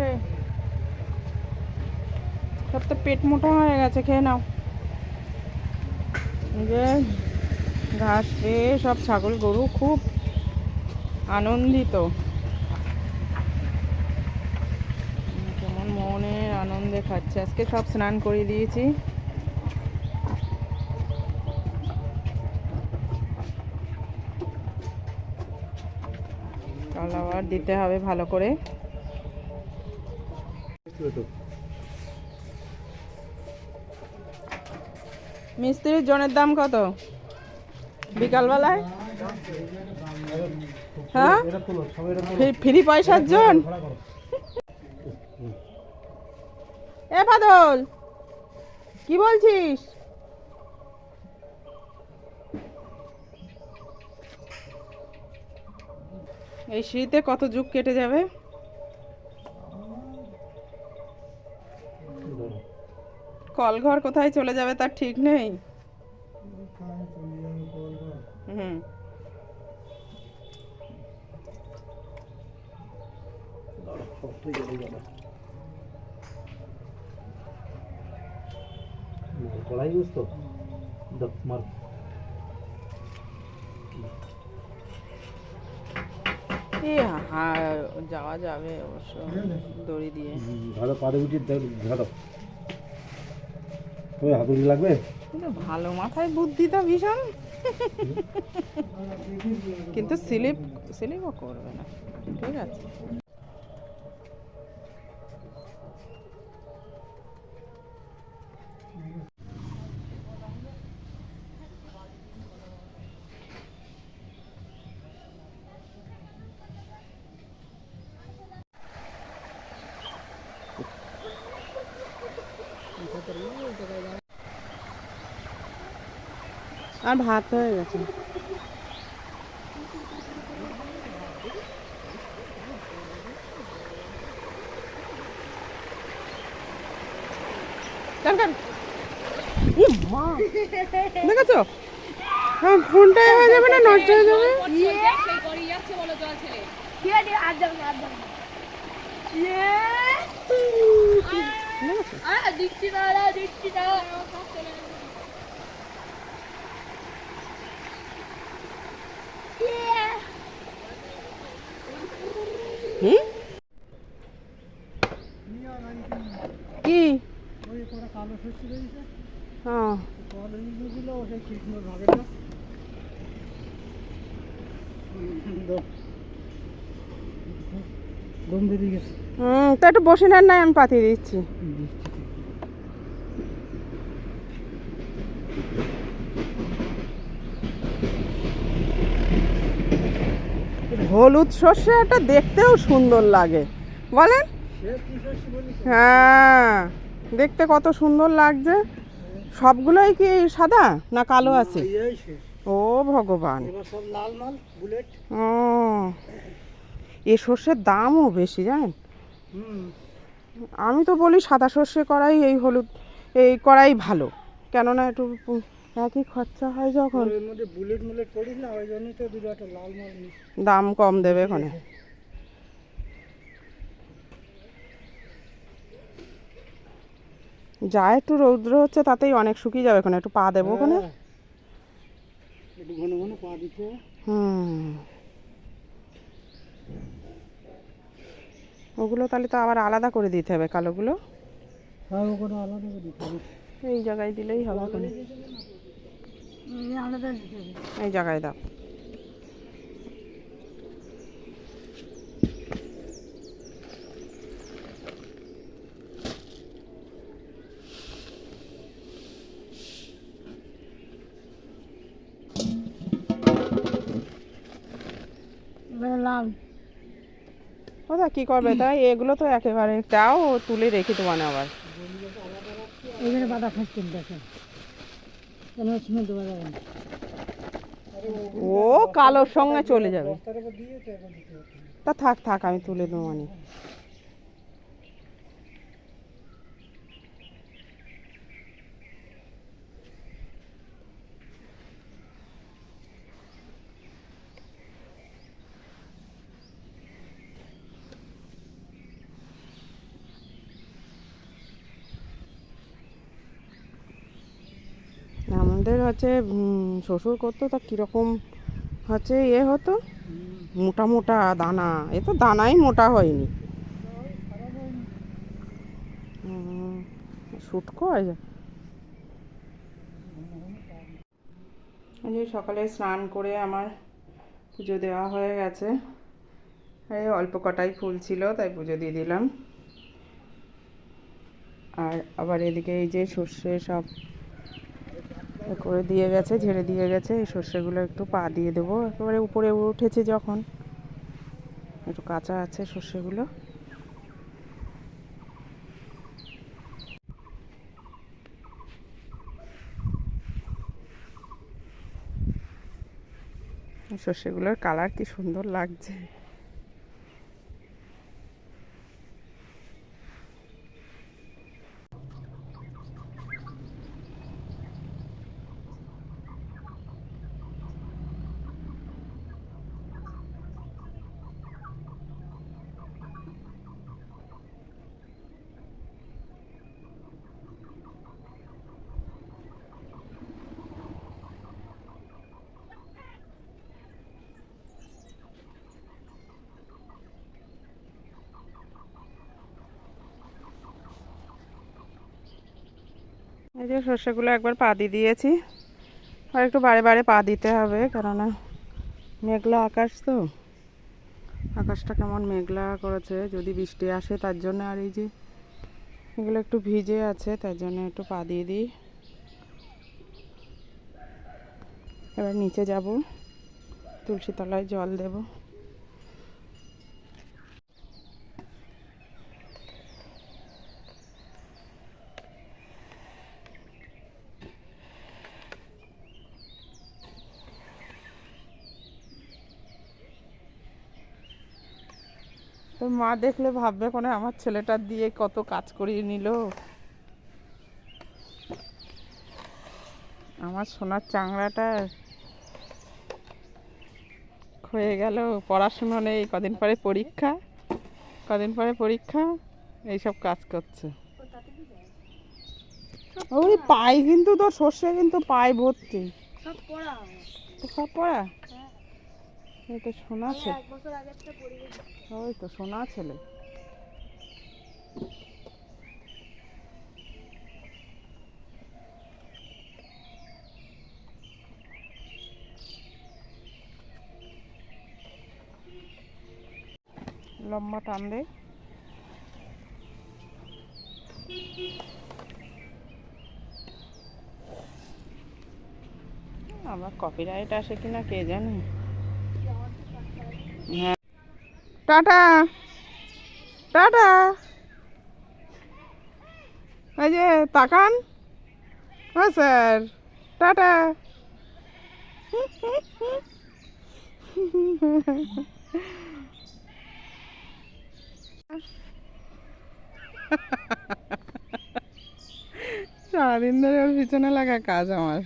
এই, সব তো পেট মোটা হয়ে গেছে খেয়ে নাও। যে ঘাস খেয়ে সব ছাগল গরু খুব আনন্দিত। কেমন মনের আনন্দে খাচ্ছে। আজকে সব স্নান করে দিয়েছি। কাল আবার দিতে হবে ভালো করে। মিস্ত্রির জনের দাম কত? বিকালবেলায়? হ্যাঁ? ফ্রি- পয়সার জন এ বাদল, কি বলছিস? এই শীতে কত যুগ কেটে যাবে? কলঘর কোথায় চলে যাবে তার ঠিক নেই? যাওয়া যাবে অবশ্য দড়ি দিয়ে। ধরো পাদে উঠি ধরো ওই হাতুড়ি লাগবে? ভালো মাথায় বুদ্ধি তো ভীষণ। কিন্তু স্লিপ, স্লিপও করবে না। ঠিক আছে। আর ভাত হয়ে গেছে। দেখেছ? হ্যাঁ ফোনটা হয়ে যাবে না নষ্ট হয়ে যাবে? হুম কি হ্যাঁ দম গেছে। হুম তা একটু বসে নেন নাই আমি পাঠিয়ে দিচ্ছি। হলুদ সর্ষেটা দেখতেও সুন্দর লাগে। বলেন? হ্যাঁ দেখতে কত সুন্দর লাগছে। সবগুলোই কি সাদা না কালো আছে? ও ভগবান। ও এ সর্ষের দামও বেশি জানেন? আমি তো বলি সাদা সর্ষে করাই এই হলুদ এই করাই ভালো। কেননা একটু একই খরচা হয় যখন। এর মধ্যে বুলেট মুলেট করিস না ওই জন্যই তো দুটো একটা লাল মাল দাম কম দেবে ওখানে যা একটু রৌদ্র হচ্ছে তাতেই অনেক শুকিয়ে যাবে ওখানে একটু পা দেবো ওখানে। হ্যাঁ। একটু ঘন ঘন পা দিতে হুম। ওগুলো তাহলে তো আবার আলাদা করে দিতে হবে কালোগুলো। হ্যাঁ ও আলাদা করে দিতে হবে। এই জায়গায় দিলেই হবে। ওখানে হবে এই জায়গায় দাও। লাল ওটা কি করবে তাই? এগুলো তো একেবারে তাও তুলে রেখে দেবো না আবার। এখানে বাধা খাচ্ছে দেখেন কেন সিমেন্ট দেওয়া যাবে না ও কালোর সঙ্গে চলে যাবে। তো থাক থাক আমি তুলে দেবো মানে আমাদের হচ্ছে শ্বশুর করতো তা কীরকম হচ্ছে ইয়ে হতো? মোটা মোটা দানা, এ তো দানাই মোটা হয়নি। শুটকো যে। সকালে স্নান করে আমার পুজো দেওয়া হয়ে গেছে। এই অল্প কটাই ফুল ছিল, তাই পুজো দিয়ে দিলাম। আর আবার এদিকে এই যে সর্ষে সব এ করে দিয়ে গেছে, ঝেড়ে দিয়ে গেছে। এই সর্ষেগুলো একটু পা দিয়ে দেবো। একেবারে উপরে উঠেছে যখন। একটু কাঁচা আছে সর্ষেগুলো। সর্ষেগুলোর কালার কি সুন্দর লাগছে। এই যে সর্ষেগুলো একবার পা দিয়ে দিয়েছি। আর একটু বারে বারে পা দিতে হবে, কেননা মেঘলা আকাশ তো। আকাশটা কেমন মেঘলা করেছে, যদি বৃষ্টি আসে তার জন্য আর এই যে এগুলো একটু ভিজে আছে, তার জন্য একটু পা দিয়ে দিই। এবার নিচে যাব তুলসী তলায় জল দেব। তো মা দেখলে ভাববে কোনো আমার ছেলেটার দিয়ে কত কাজ করিয়ে নিল। আমার সোনার চাংড়াটা হয়ে গেল পড়াশুনো নেই কদিন পরে পরীক্ষা কদিন পরে পরীক্ষা এইসব কাজ করছে। ওই পাই কিন্তু তোর সর্ষে কিন্তু পাই ভর্তি। সব পড়া। সব পড়া? এই তো সোনা ছেলে। ওই তো সোনা ছেলে। লম্বা টান দে। আমার কপিরাইট আসে কিনা কে জানে? টাটা। টাটা। এই যে তাকান। হ্যাঁ স্যার। টাটা। সারাদিন ধরে ওর পিছনে লাগা কাজ আমার।